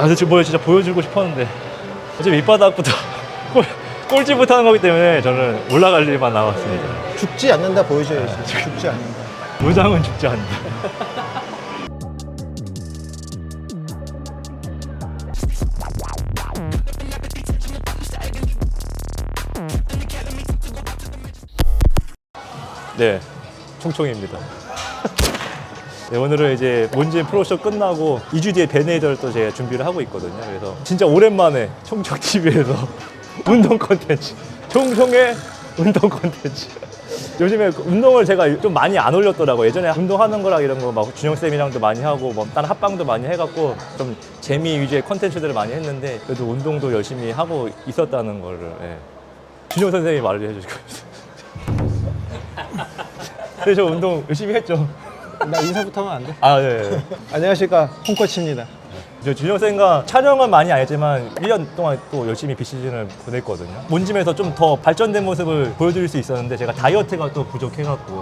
아, 지금 뭘 진짜 보여주고 싶었는데 어차피 밑바닥부터 꼴, 꼴찌부터 하는 거기 때문에 저는 올라갈 일만 남았습니다. 죽지 않는다 보여줘야지. 죽지 않는다. 무장은 죽지 않는다. 네, 총총입니다. 네, 오늘은 이제 몬진 프로쇼 끝나고 2주 뒤에 베네이더를 또 제가 준비를 하고 있거든요. 그래서 진짜 오랜만에 총총 TV에서 운동 컨텐츠, 총총의 운동 컨텐츠. 요즘에 그 운동을 제가 좀 많이 안 올렸더라고요. 예전에 운동하는 거랑 이런 거 막 준영쌤이랑도 많이 하고 뭐 다른 합방도 많이 해갖고 좀 재미 위주의 컨텐츠들을 많이 했는데 그래도 운동도 열심히 하고 있었다는 거를 예. 준영 선생님이 말을 해주시고 저 운동 열심히 했죠. 나 인사부터 하면 안 돼? 아, 네. 네. 안녕하십니까. 홍코치입니다. 저 준영 쌤과 촬영은 많이 안 했지만 1년 동안 또 열심히 비시즌을 보냈거든요. 몬짐에서 좀 더 발전된 모습을 보여드릴 수 있었는데 제가 다이어트가 또 부족해갖고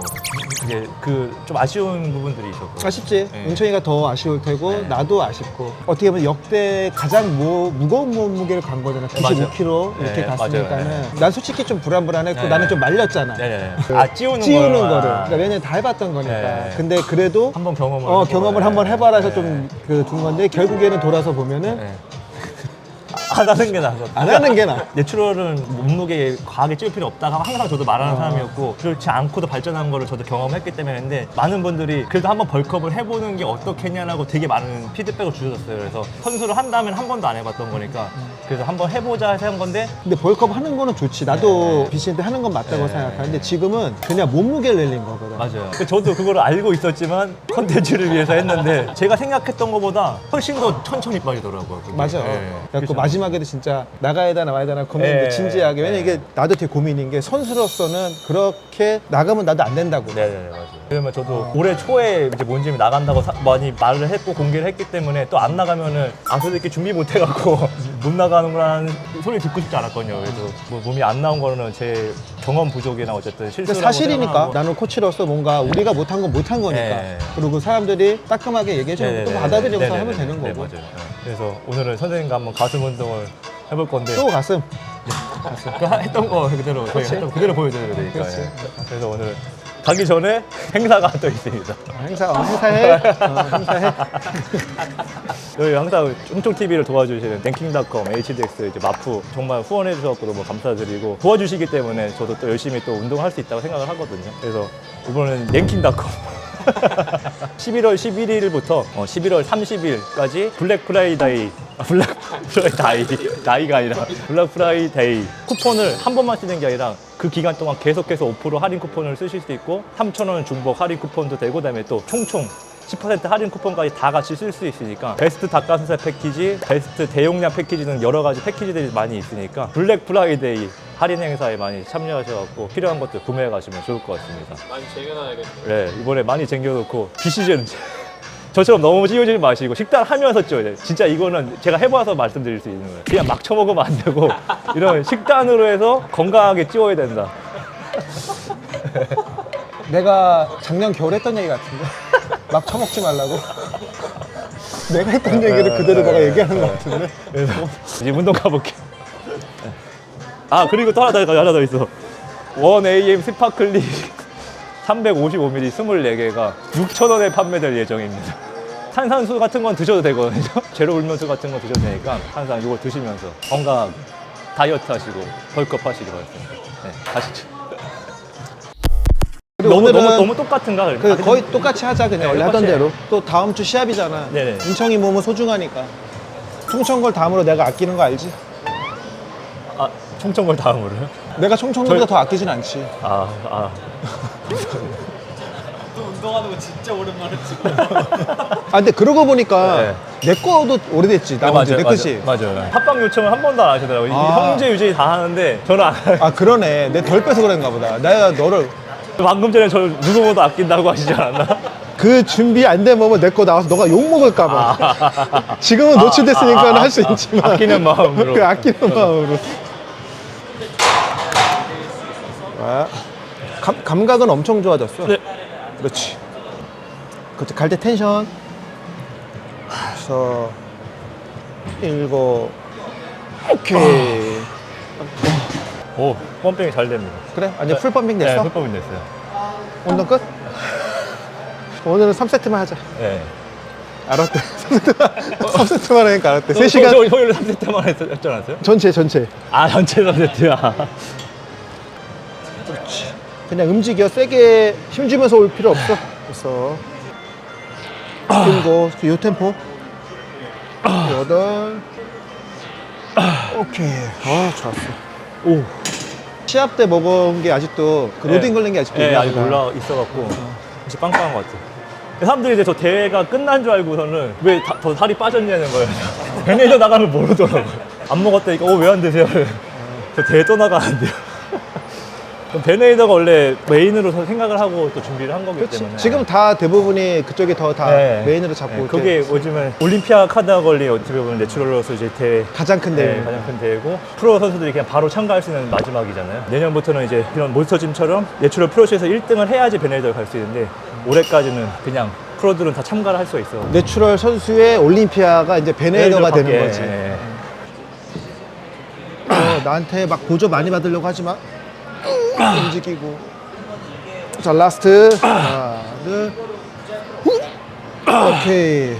이게 그 좀 아쉬운 부분들이 있었고. 아쉽지? 네. 은총이가 더 아쉬울 테고 네. 나도 아쉽고 어떻게 보면 역대 가장 무, 무거운 몸무게를 간 거잖아. 네, 맞아요. 95kg 이렇게 네, 갔으니까는 맞아요. 난 솔직히 좀 불안불안했고 네. 나는 좀 말렸잖아. 네네. 아 찌우는, 찌우는 거를. 아, 그러니까 왜냐면 다 해봤던 거니까. 네. 근데 그래도 한번 경험을. 어, 경험을 네. 한번 해봐라 해서 네. 좀그 둔 건데 결국에 는 돌아서 보면은 네. 안 하는 게 나아서. 안 하는 게 나아. 내추럴은 몸무게에 과하게 찌울 필요 없다가 항상 저도 말하는 어. 사람이었고 그렇지 않고도 발전한 거를 저도 경험했기 때문에 근데 많은 분들이 그래도 한번 벌크업을 해보는 게 어떻겠냐라고 되게 많은 피드백을 주셨어요 그래서 선수를 한다면 한 번도 안 해봤던 거니까 그래서 한번 해보자 해서 한 건데 근데 볼컵 하는 거는 좋지. 나도 네. BC한테 하는 건 맞다고 네. 생각하는데 지금은 그냥 몸무게를 내린 거거든. 맞아요 그 저도 그걸 알고 있었지만 컨텐츠를 위해서 했는데 제가 생각했던 것보다 훨씬 더 천천히 빠지더라고요 그게. 맞아. 네. 그래서 마지막에도 진짜 나가야 되나 말아야 되나 고민인데 네. 진지하게. 왜냐 네. 이게 나도 되게 고민인 게 선수로서는 그렇게 나가면 나도 안 된다고. 네네 맞아요. 그러면 저도 올해 초에 이제 몬짐이 나간다고 사- 많이 말을 했고 공개를 했기 때문에 또 안 나가면은 아 솔직히 준비 못 해갖고 못 나가는구라는 소리 듣고 싶지 않았거든요. 그래서 뭐 몸이 안 나온 거는 제 경험 부족이나 어쨌든 근데 실수라고 사실이니까 생각하고. 나는 코치로서 뭔가 우리가 못한 건 못한 거니까 네. 그리고 사람들이 따끔하게 얘기해주면 또 네네네. 받아들여서 네네네. 하면 되는 네, 거고 맞아요. 네. 그래서 오늘은 선생님과 한번 가슴 운동을 해볼 건데 또 가슴 그 하- 했던 거 그대로 저희 그렇지. 했던 거 그대로 보여드려야 되니까. 그렇지. 예. 그래서 오늘 가기 전에 행사가 또 있습니다. 행사 어, 행사해 어, 행사해 여기 항상 훔총 TV를 도와주시는 랭킹닷컴, HDX, 이제 마프 정말 후원해 주셔서 너무 감사드리고 도와주시기 때문에 저도 또 열심히 또 운동할 수 있다고 생각을 하거든요. 그래서 이번엔 랭킹닷컴 11월 11일부터 11월 30일까지 블랙 프라이데이 아, 블랙 프라이데이 나이가 아니라 블랙 프라이데이 쿠폰을 한 번만 쓰는 게 아니라 그 기간 동안 계속해서 5% 할인 쿠폰을 쓰실 수 있고 3,000원 중복 할인 쿠폰도 되고 그다음에 또 총총 10% 할인 쿠폰까지 다 같이 쓸 수 있으니까 베스트 닭가슴살 패키지, 베스트 대용량 패키지는 여러 가지 패키지들이 많이 있으니까 블랙 프라이데이 할인 행사에 많이 참여하셔갖고 필요한 것들 구매해 가시면 좋을 것 같습니다. 많이 쟁여놔야겠네. 네, 이번에 많이 쟁여놓고 비시즌 저처럼 너무 찌우지 마시고 식단 하면서 쪄야 돼요. 진짜 이거는 제가 해봐서 말씀드릴 수 있는 거예요. 그냥 막 처먹으면 안 되고 이런 식단으로 해서 건강하게 찌워야 된다. 내가 작년 겨울에 했던 얘기 같은데 막 처먹지 말라고 내가 했던 얘기를 그대로 너가 얘기하는 것 같은데 그래서 이제 운동 가볼게. 아 그리고 또 하나 더 하나 더 있어. 원 AM 스파클리 355ml 24개가 6,000원에 판매될 예정입니다. 탄산수 같은 건 드셔도 되거든요. 제로 울면수 같은 건 드셔도 되니까 항상 이거 드시면서 건강 다이어트 하시고 벌크업 하시기 바랍니다. 네, 가시죠. 그리고 너무, 오늘은 너무, 너무 똑같은가? 그 아, 거의 똑같이 하자 그냥 네, 원래 하던 똑같이 대로 또 다음 주 시합이잖아 네네. 인청이 몸은 소중하니까 충청걸 다음으로 내가 아끼는 거 알지? 아, 총총걸 다음으로요? 내가 충청걸보다 저희- 더 아끼진 않지 아, 아. 거 진짜 오랜만에 찍고. 아 근데 그러고 보니까 네. 내 거도 오래됐지 나온 지내 끝이 맞아요. 맞아요. 합방 요청을 한 번도 안 하시더라고요. 이 아. 형제 유지 다 하는데 저는 안 해요. 아 그러네 내 덜 빼서 그런가 보다 내가 너를 방금 전에 저 누구보다 아낀다고 하시지 않았나? 그 준비 안 된 몸은 내 거 나와서 너가 욕 먹을까 봐 지금은 노출됐으니까 아, 아, 할수 아, 있지만 아끼는 마음으로. 그 아끼는 마음으로 아, 감, 감각은 엄청 좋아졌어 네. 그렇지 그렇지 갈때 텐션 그래서 일곱. 오케이. 오, 펌핑이 잘 됩니다. 그래? 완전 풀 펌핑 네, 됐어? 풀펌핑 됐어요. 운동 끝? 오늘은 3세트만 하자. 네. 알았대. 3세트만, 3세트만 하니까 알았대. 저- 3시간 저- 토요일 3세트만 했지 않았어요? 전체, 전체. 아, 전체 3세트야. 그냥 움직여. 세게 힘주면서 올 필요 없어. 됐 어. 일곱. 요 템포. 여덟. 오케이. 아, 좋았어. 오. 시합 때 먹은 게 아직도 그 로딩 네. 걸린 게 아직도 네, 있나 아직 보다. 올라 있어갖고 진짜 빵빵한 것 같아요. 사람들이 이제 저 대회가 끝난 줄 알고서는 왜 더 살이 빠졌냐는 거예요. 베네이더 나가면 모르더라고요. 안 먹었다니까, 어, 왜 안 드세요? 저 대회 또 나가는데요. 베네이더가 원래 메인으로 생각을 하고 또 준비를 한 거기 그렇지. 때문에. 지금 다 대부분이 그쪽에 더다 네. 메인으로 잡고 네, 이렇게 그게 요즘은 올림피아 카드가 걸린 어떻게 보면 내추럴로서 이제 대회 가장 큰 대회. 네, 가장 큰 대회고 프로 선수들이 그냥 바로 참가할 수 있는 마지막이잖아요. 내년부터는 이제 이런 몬스터짐처럼 내추럴 프로쇼에서 1등을 해야지 베네이더를 갈 수 있는데 올해까지는 그냥 프로들은 다 참가를 할 수가 있어. 내추럴 선수의 올림피아가 이제 베네이더가 되는 거지. 예, 예. 어, 나한테 막 보조 많이 받으려고 하지 마. 움직이고. 자, 라스트. 하나, 둘. 후. 오케이.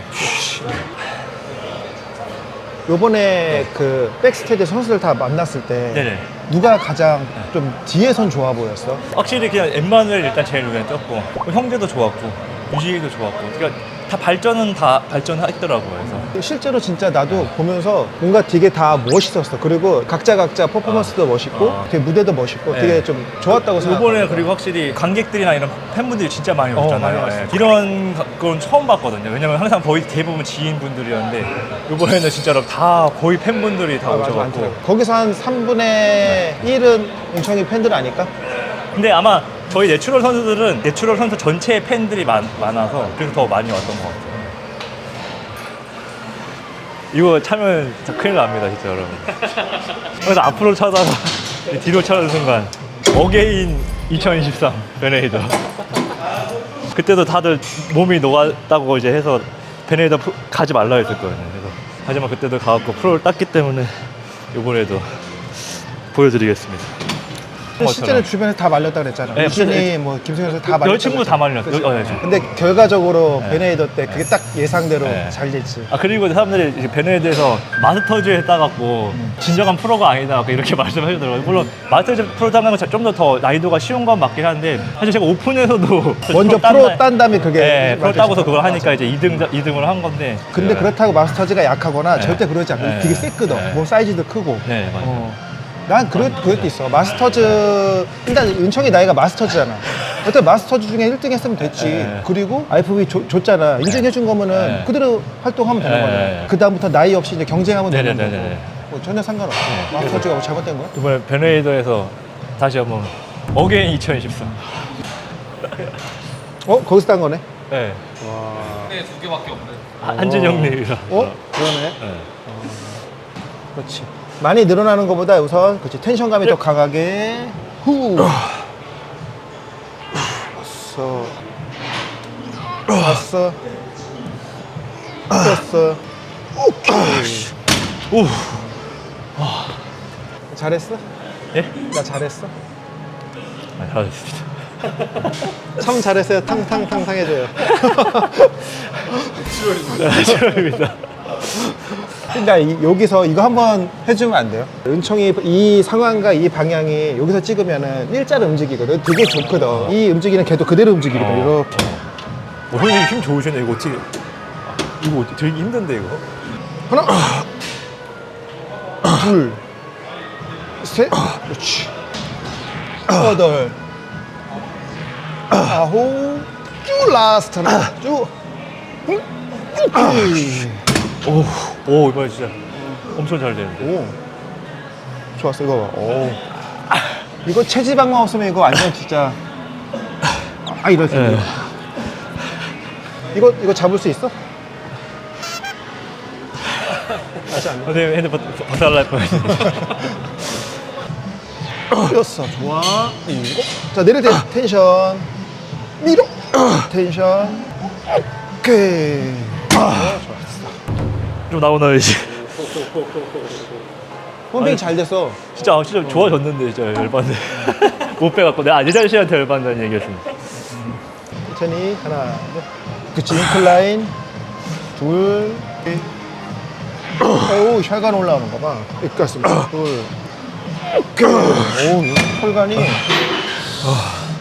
요번에 그 백스테이지 선수들 다 만났을 때 네네. 누가 가장 좀 뒤에선 좋아 보였어? 확실히 그냥 엠마누엘 일단 제일 눈에 띄었고 형제도 좋았고 유지도 좋았고 그러니까 다 발전은 다 발전했더라고요. 그래서 실제로 진짜 나도 보면서 뭔가 되게 다 멋있었어. 그리고 각자 각자 퍼포먼스도 멋있고 아. 되게 무대도 멋있고 네. 되게 좀 좋았다고 생각해. 이번에 그리고 확실히 관객들이나 이런 팬분들이 진짜 많이 어. 많이 예. 왔어요. 이런 가- 건 처음 봤거든요. 왜냐면 항상 거의 대부분 지인분들이었는데 이번에는 진짜로 다 거의 팬분들이 다 아, 맞아, 오셔갖고 많더라고. 거기서 한 3분의 1은 은총이 팬들 아닐까? 근데 아마 저희 내추럴 선수들은 내추럴 선수 전체의 팬들이 많, 많아서 그래서 더 많이 왔던 것 같아요. 이거 차면 진짜 큰일 납니다, 진짜 여러분. 그래서 앞으로 차다가 뒤로 차는 순간 어게인 2023 베네이더. 그때도 다들 몸이 녹았다고 이제 해서 베네이더 가지 말라 했었거든요. 그래서 하지만 그때도 가갖고 프로를 땄기 때문에 이번에도 보여드리겠습니다. 실제로 주변에 다 말렸다 그랬잖아. 네, 유진이 근데- 뭐 김승현 선수 다 말렸다. 여자친구 다 말렸어. 그치? 여- 어, 네. 근데 결과적으로 네. 베네이더 때 그게 딱 예상대로 네. 잘 됐지. 아 그리고 사람들이 이제 베네드에서 마스터즈에 따갖고 진정한 프로가 아니다 이렇게 말씀하시더라고요. 물론 마스터즈 프로 따는 건 좀 더 더 난이도가 쉬운 건 맞긴 한데 사실 제가 오픈에서도 먼저 딴 프로 날- 딴 다음에 그게 네, 프로 맞아, 따고서. 그걸 하니까 이제 2등 2등을 한 건데. 근데 네. 그렇다고 마스터즈가 약하거나 네. 절대 그러지 않고 네. 되게 세거든. 네. 몸 사이즈도 크고. 네 맞아요. 어. 난 그럴, 그것도 있어. 마스터즈, 일단 은총이 나이가 마스터즈잖아. 어때 마스터즈 중에 1등 했으면 됐지. 네. 그리고 IFB 줘- 줬잖아. 인증해준 거면은 네. 그대로 활동하면 되는 네. 거잖아. 그 다음부터 나이 없이 이제 경쟁하면 되는 거고. 네네네네. 뭐 전혀 상관없어. 마스터즈가 뭐 잘못된 거야? 이번에 베네이더에서 다시 한번 어게인 2023. 어? 거기서 딴 거네? 네. 네, 두 개밖에 없는. 한진영님이랑. 어? 그러네. 네. 그렇지. 많이 늘어나는 것보다 우선 그렇지 텐션감이 더 강하게 후 왔어 왔어 됐어 오케이 오. 잘했어? 예? 나 잘했어? 아, 잘하셨습니다. 참 잘했어요 탕탕탕탕 해줘요 네, 실화입니다. 이- 여기서 이거 한번 해주면 안 돼요? 은총이 이 상황과 이 방향이 여기서 찍으면은 일자로 움직이거든 되게 좋거든 이 움직이는 걔도 그대로 움직이거든 어. 이렇게 어, 형님 힘 좋으시네. 이거 어떻게. 이거 어떻게 되게 힘든데, 이거? 하나, 둘, 셋, 그렇지. 여덟, 아홉, 쭉 라스트 하나, 쭉. 응? 오케이. 오, 오, 이번에 진짜 엄청 잘 되는데. 오, 좋았어 이거 봐. 오. 이거 체지방만 없으면 이거 완전 진짜. 아 이렇게. 네. 이거 이거 잡을 수 있어? 아직 안 돼. 선생님 핸드폰 박살날 뻔했네. 뛰었어. 좋아. 일곱. 자, 내릴 때 텐션. 밀어. 텐션. 오케이. 아. 좀 나오나요, 이제? 펌핑 잘 됐어. 진짜 아, 진짜 좋아졌는데 진짜 열받네. 못 빼갖고 내가 예전 씨한테 열받는다는 얘기였습니다. 천천히 하나, 둘. 그치 인클라인 둘. 셋. 어우 혈관 올라오는 거 봐. 여기까지 둘. 오우 혈관이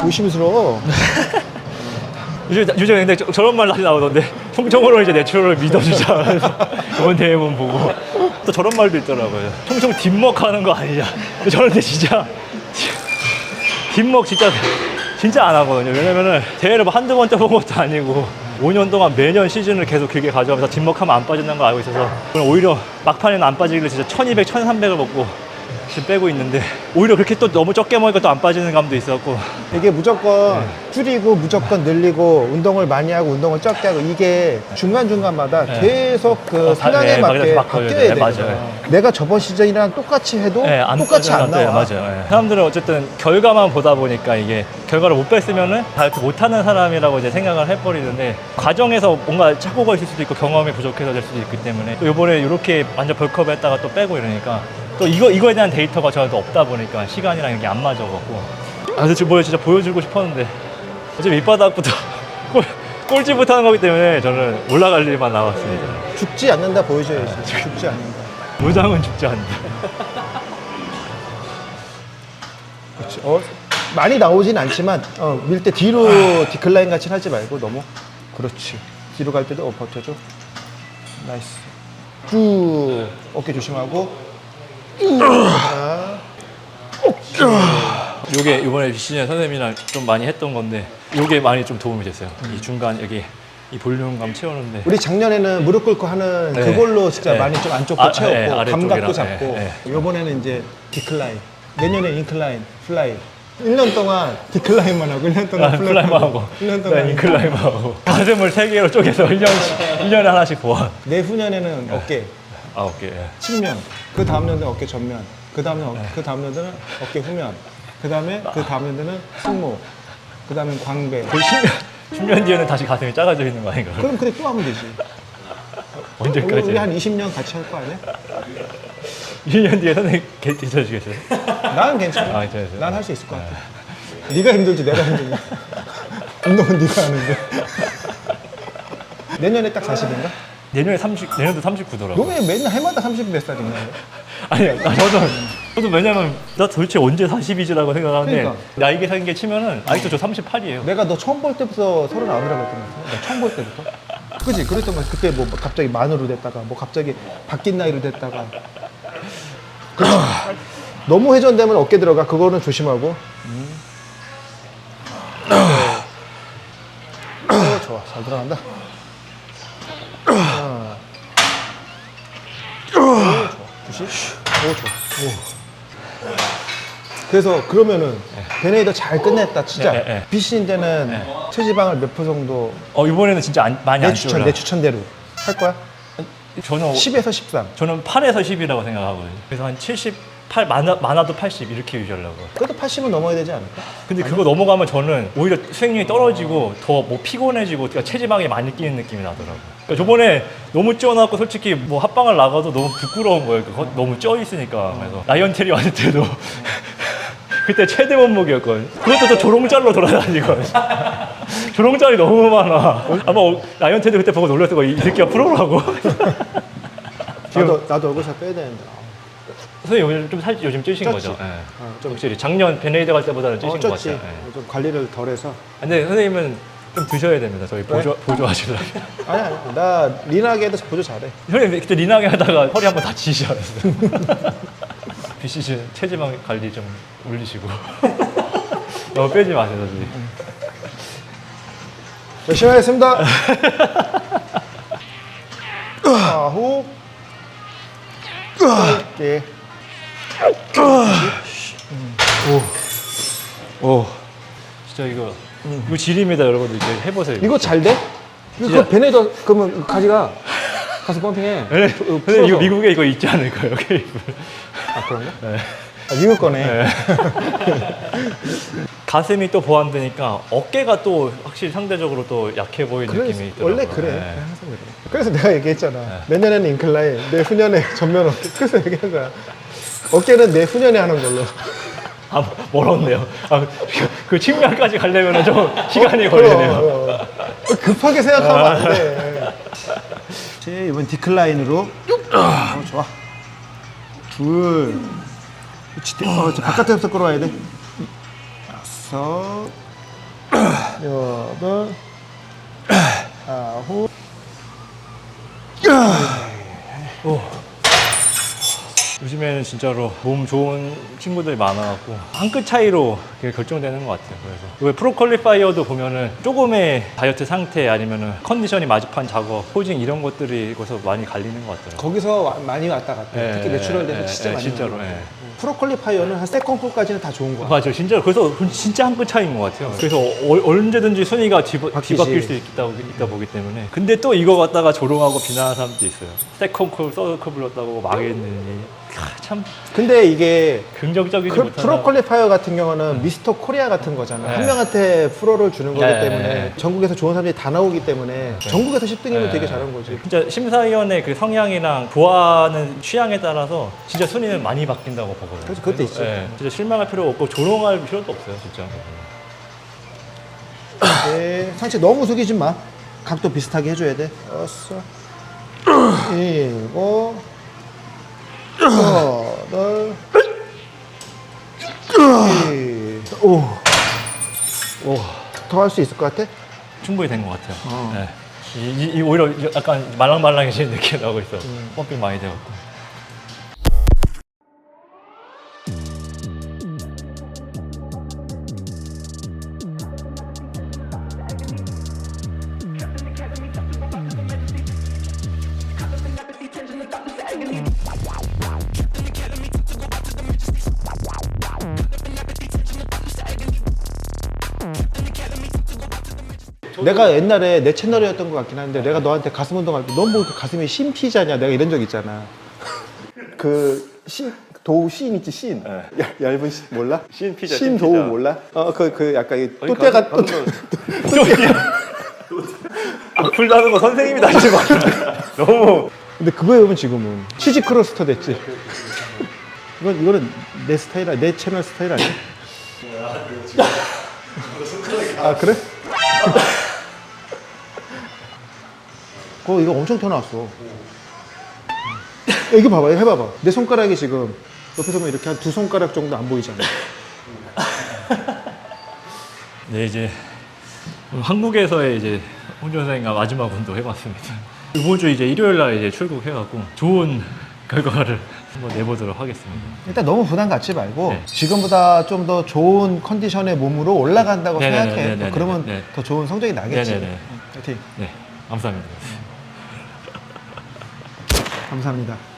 의심스러워. 요즘 요즘 근데 저, 저런 말 다시 나오던데 총총으로 이제 내추럴을 믿어주자. 이번 대회만 보고 또 저런 말도 있더라고요. 총총 뒷먹 하는 거 아니냐. 근데 진짜 뒷먹 진짜 진짜 안 하거든요. 왜냐면은 대회를 뭐 한두 번 떠본 것도 아니고 5년 동안 매년 시즌을 계속 길게 가져가면서 뒷먹하면 안 빠진다는 걸 알고 있어서 오히려 막판에는 안 빠지길래 진짜 1200, 1300을 먹고 지금 빼고 있는데 오히려 그렇게 또 너무 적게 먹으니까 또 안 빠지는 감도 있었고 이게 무조건 줄이고 무조건 늘리고 운동을 많이 하고 운동을 적게 하고 이게 중간중간마다 네. 계속 그 어, 바- 상황에 네, 맞게 바뀌어야 바뀌어야 돼. 돼. 맞아요. 내가 저번 시즌이랑 똑같이 해도 네, 안 똑같이 안 나와. 맞아요. 예. 사람들은 어쨌든 결과만 보다 보니까 이게 결과를 못 뺐으면은 다 이렇게 못하는 사람이라고 이제 생각을 해버리는데 과정에서 뭔가 착오가 있을 수도 있고 경험이 부족해서 될 수도 있기 때문에 또 이번에 이렇게 완전 벌크업 했다가 또 빼고 이러니까 또 이거 이거에 대한 데이터가 저한테 없다 보니까 시간이랑 이게 안 맞아갖고 아 근데 지금 뭐 진짜 보여주고 싶었는데 어차피 밑바닥부터 꼴, 꼴찌 못하는 거기 때문에 저는 올라갈 일만 나왔습니다. 죽지 않는다 보여줘야지. 죽지 않는다. 무장은 죽지 않는다. 그렇지. 어, 많이 나오진 않지만 어, 밀 때 뒤로 디클라인 같이 하지 말고 너무 그렇지. 뒤로 갈 때도 어, 버텨줘. 나이스. 쭉 어깨 조심하고. 요게 이번에 비시즌 선생님이랑 좀 많이 했던 건데 요게 많이 좀 도움이 됐어요. 이 중간 여기 이 볼륨감 채우는데. 우리 작년에는 무릎 꿇고 하는 네. 그걸로 진짜 네. 많이 좀 안쪽도 아, 채웠고 네, 아래쪽이랑, 감각도 잡고. 네, 요번에는 이제 디클라인. 내년에 인클라인 플라이. 1년 동안 디클라인만 하고 1년 동안 아, 플라이 플라이만 하고. 1년 네, 동안 인클라이만 하고. 가슴을 세 개로 쪼개서 1년, 1년에 하나씩 보완 내후년에는 어깨 아 오케이 예. 측면 그 다음 년도는 어깨 전면 그 다음 년그 다음 년도는 어깨 후면 그 다음에 그 다음 년도는 승모 그 다음에 광배 그 10년, 10년 뒤에는 다시 가슴이 작아져 있는 거 아닌가 그럼 그래 또 하면 되지 우리, 언제까지 우리 한 20년 같이 할 거 아니야? 2년 뒤에 선생님 개- 괜찮으시겠어요? 나는 괜찮아 아, 괜찮으세요? 난 할 수 있을 것 같아 네가 힘들지 내가 힘들지 운동은 네가 하는데 내년에 딱 40인가? 내년에 30, 내년도 39더라고 너왜 맨날 해마다 30 몇 살인가? 아니요 나 저도 저도 왜냐면 나 도대체 언제 40이지라고 생각하는데 그러니까. 나이 계산 게 치면은 아직도 저 38이에요 내가 너 처음 볼 때부터 서른 아홉이라고 했던 것 같아. 나 처음 볼 때부터. 그지? 그랬던 거 같아. 그때 뭐 갑자기 만으로 됐다가 뭐 갑자기 바뀐 나이로 됐다가. 그렇지. 너무 회전되면 어깨 들어가. 그거는 조심하고. 음. 어, 좋아. 잘 들어간다. 190? 오, 좋아. 그래서 그러면은 네. 베네이더 잘 끝냈다 진짜 네, 네, 네. 비신인데는 체지방을 네. 몇퍼 정도 어 이번에는 진짜 안- 많이 내 안 추천 내 찌우려고. 추천대로 할 거야? 저는 10에서 13 저는 8에서 10이라고 생각하거든요. 그래서 한 78, 많아, 많아도 80 이렇게 유지하려고. 그래도 80은 넘어야 되지 않을까? 근데 그거 넘어가면 저는 오히려 수행률이 떨어지고 더 뭐 피곤해지고 그러니까 체지방이 많이 끼는 느낌이 나더라고요. 그러니까 저번에 너무 찌어나고 솔직히 뭐 합방을 나가도 너무 부끄러운 거예요. 그거 너무 쪄 있으니까. 그래서 라이언테리 왔을 때도 그때 최대 몸무게였거든요. 그것도 저 조롱짤로 돌아다니거든요. 조롱짤이 너무 많아. 아마 어, 라이언테리 그때 보고 놀랐을 거예요. 이 새끼가 프로라고. 나도 나도 얼굴살 빼야 되는데. 선생님 요즘 좀 살, 요즘 찌신 쪘지? 거죠? 예. 어, 좀 확실히 작년 베네이드 갈 때보다는 찌신 어, 것 쪘지. 같아요. 예. 좀 관리를 덜해서. 근데 선생님은 좀 드셔야 됩니다. 저희 보조 보조하시려면. 아니 아니. 나 리나게도 보조 잘해. 형님 그때 리나게 하다가 허리 한번 다치시지 않았어요? 비 시즌 체지방 관리 좀 올리시고 너무 빼지 마세요, 선생님. 열심히 하겠습니다. 자, 호흡. 오케이. 오, 진짜 이거 이거 질입니다, 여러분들 이제 해보세요. 이거 잘 돼? 이거 진짜. 베네이더 그러면 가지가 가서 펌핑해. 네, 저- 어, 선생님 풀어서. 이거 미국에 이거 있지 않을까요, 케이블? 아 그런가? 네. 아, 미국 거네. 네. 가슴이 또 보완되니까 어깨가 또 확실히 상대적으로 또 약해 보이는 그래, 느낌이 있더라고요. 원래 그래. 네. 항상 그래. 그래서 내가 얘기했잖아. 내년에는 인클라인, 내후년에 전면 어깨. 그래서 얘기한 거야. 어깨는 내후년에 하는 걸로. 아, 멀었네요. 아, 그- 그 측면까지 가려면 좀 시간이 걸리네요. 어, 어. 급하게 생각하면 안 돼. 제 이번 디클라인으로 어, 좋아. 둘. 그렇지. 어, 저 바깥에서 끌어와야 돼. 여섯. 여덟. 아홉. 요즘에는 진짜로 몸 좋은 친구들이 많아갖고 한 끗 차이로 그게 결정되는 것 같아요. 그래서 왜 프로 퀄리파이어도 보면은 조금의 다이어트 상태 아니면은 컨디션이 마주판 작업, 포징 이런 것들이 거기서 많이 갈리는 것 같더라고요. 거기서 와- 많이 왔다 갔다. 예, 특히 내추럴에서 예, 진짜 예, 많이. 진짜로, 왔다 갔다. 예. 프로 퀄리파이어는 한 세컨풀까지는 다 좋은 거야. 맞아요. 진짜 그래서 진짜 한 끗 차이인 것 같아요. 그래서 어- 언제든지 순위가 뒤바, 바뀌지. 뒤바뀔 수 있다, 있다 보기 때문에. 근데 또 이거 갖다가 조롱하고 비난하는 사람도 있어요. 세컨컵, 서드컵 불렀다고 망했느니. 아, 참 근데 이게 긍정적이지 그. 프로 퀄리파이어 같은 경우는 미스터 코리아 같은 거잖아. 네. 한 명한테 프로를 주는 거기 네, 때문에 네, 네. 전국에서 좋은 사람들이 다 나오기 때문에 전국에서 10등이면 되게 잘한 거지. 진짜 심사위원의 그 성향이랑 좋아하는 취향에 따라서 진짜 순위는 많이 바뀐다고 보거든요. 그래서 그것도 있죠. 예, 진짜 실망할 필요 없고 조롱할 필요도 없어요, 진짜. 네, 상체 너무 숙이지 마. 각도 비슷하게 해줘야 돼. 여섯, 일곱, 여덟, 일. 오, 오, 더 할 수 있을 것 같아? 충분히 된 것 같아요. 어. 예. 이, 이- 이 오히려 약간 말랑말랑해지는 느낌이 나고 있어. 음. 펌핑 많이 돼갖고. 내가 옛날에 내 채널이었던 것 같긴 한데 내가 너한테 가슴 운동할 때넌뭐 가슴이 신 피자냐 내가 이런 적 있잖아. 그 신, 도우 신 있지 신. 야, 얇은 신 몰라? 신 피자, 신신 도우 피자. 몰라? 어 그 그 약간 이 가슴- 또 악플 나는 거 선생님이 다시 봐. 너무. 근데 그거에 보면 지금은 치즈 크로스터 됐지. 이건 이거는 내 스타일 아니 내 채널 스타일 아니야? 아 그래? 그거 이거 엄청 튀어 나왔어. 이거 봐봐, 이거 해봐봐. 내 손가락이 지금 옆에서 보면 이렇게 한 두 손가락 정도 안 보이잖아. 네, 이제 한국에서의 이제 홍준 선생님과 마지막 운동 해봤습니다. 이번 주 이제 일요일 날 이제 출국해갖고 좋은 결과를 한번 내보도록 하겠습니다. 일단 너무 부담 갖지 말고 네. 지금보다 좀 더 좋은 컨디션의 몸으로 올라간다고 네네네, 생각해. 네네네, 그러면 네. 더 좋은 성적이 나겠지. 네네네. 파이팅. 네, 감사합니다. 감사합니다.